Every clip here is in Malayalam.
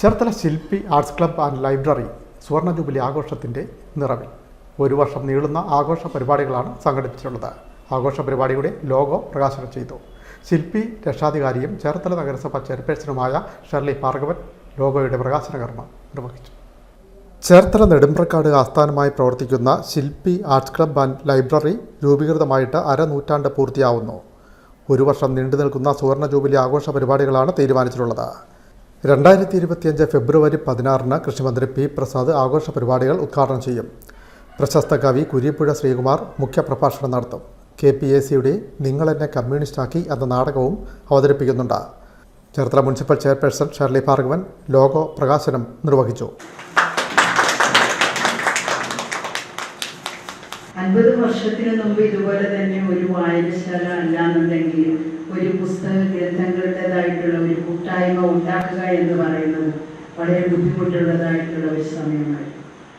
Cherthala Shilpi arts club and library സുവർണ ജൂബിലി ആഘോഷത്തിന്റെ നിറവിൽ. ഒരു വർഷം നീളുന്ന ആഘോഷ പരിപാടികളാണ് സംഘടിപ്പിച്ചിട്ടുള്ളത്. ആഘോഷ പരിപാടിയുടെ ലോഗോ പ്രകാശനം ചെയ്തു. ശില്പി രക്ഷാധികാരിയും ചേർത്തല നഗരസഭ ചെയർപേഴ്സണുമായ ഷെർലി ഭാർഗവൻ ലോഗോയുടെ പ്രകാശന കർമ്മം നിർവഹിച്ചു. ചേർത്തല നെടുമ്പ്രക്കാട് ആസ്ഥാനമായി പ്രവർത്തിക്കുന്ന Shilpi arts club and library രൂപീകൃതമായിട്ട് അരനൂറ്റാണ്ട് പൂർത്തിയാവുന്നു. ഒരു വർഷം നീണ്ടു നിൽക്കുന്ന സുവർണ ജൂബിലി ആഘോഷ പരിപാടികളാണ് തീരുമാനിച്ചിട്ടുള്ളത്. രണ്ടായിരത്തി ഇരുപത്തിയഞ്ച് ഫെബ്രുവരി പതിനാറിന് കൃഷിമന്ത്രി പി പ്രസാദ് ആഘോഷ പരിപാടികൾ ഉദ്ഘാടനം ചെയ്യും. പ്രശസ്ത കവി കുരിപ്പുഴ ശ്രീകുമാർ മുഖ്യപ്രഭാഷണം നടത്തും. കെ പി എ സിയുടെ നിങ്ങളെന്നെ കമ്മ്യൂണിസ്റ്റാക്കി എന്ന നാടകവും അവതരിപ്പിക്കുന്നുണ്ട്. Cherthala municipal chairperson Shirley Bhargavan logo പ്രകാശനം നിർവഹിച്ചു. അൻപത് വർഷത്തിന് മുമ്പ് ഇതുപോലെ തന്നെ ഒരു വായനശാല അല്ലാന്നുണ്ടെങ്കിൽ ഒരു കൂട്ടായ്മ ഉണ്ടാക്കുക എന്ന് പറയുന്നത് വളരെ ബുദ്ധിമുട്ടുള്ളതായിട്ടുള്ള ഒരു സമയമായി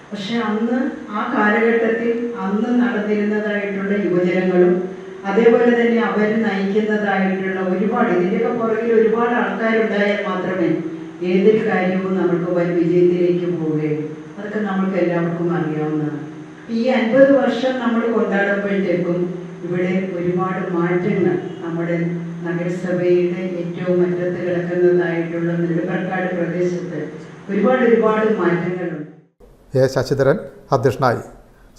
പക്ഷെ അന്ന് ആ കാലഘട്ടത്തിൽ അന്ന് നടന്നിരുന്നതായിട്ടുള്ള യുവജനങ്ങളും അതേപോലെ തന്നെ അവർ നയിക്കുന്നതായിട്ടുള്ള ഒരുപാട് ഇതിന്റെയൊക്കെ പുറകിൽ ഒരുപാട് ആൾക്കാരുണ്ടായാൽ മാത്രമേ ഏതൊരു കാര്യവും നമുക്ക് വൻ വിജയത്തിലേക്ക് പോവുകയുള്ളൂ. അതൊക്കെ നമുക്ക് എല്ലാവർക്കും അറിയാവുന്നതാണ്. ഈ അൻപത് വർഷം നമ്മൾ കൊണ്ടാടുമ്പോഴത്തേക്കും ഇവിടെ മാറ്റങ്ങൾ നമ്മുടെ നഗരസഭയുടെ ഏറ്റവും അറ്റത്ത് കിടക്കുന്നതായിട്ടുള്ള നെടുമ്പർക്കാട് പ്രദേശത്ത് ഒരുപാട് ഒരുപാട് മാറ്റങ്ങളുണ്ട്. എ ശശിധരൻ അധ്യക്ഷനായി.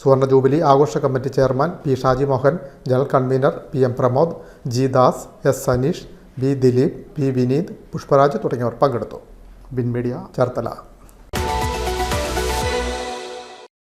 സുവർണ ജൂബിലി ആഘോഷ committee chairman P Shaji Mohan general convener P M Pramod G Das S Saneesh B Dileep P Vineeth Pushparaj തുടങ്ങിയവർ പങ്കെടുത്തു. ബിൻ മീഡിയ ചേർത്തല.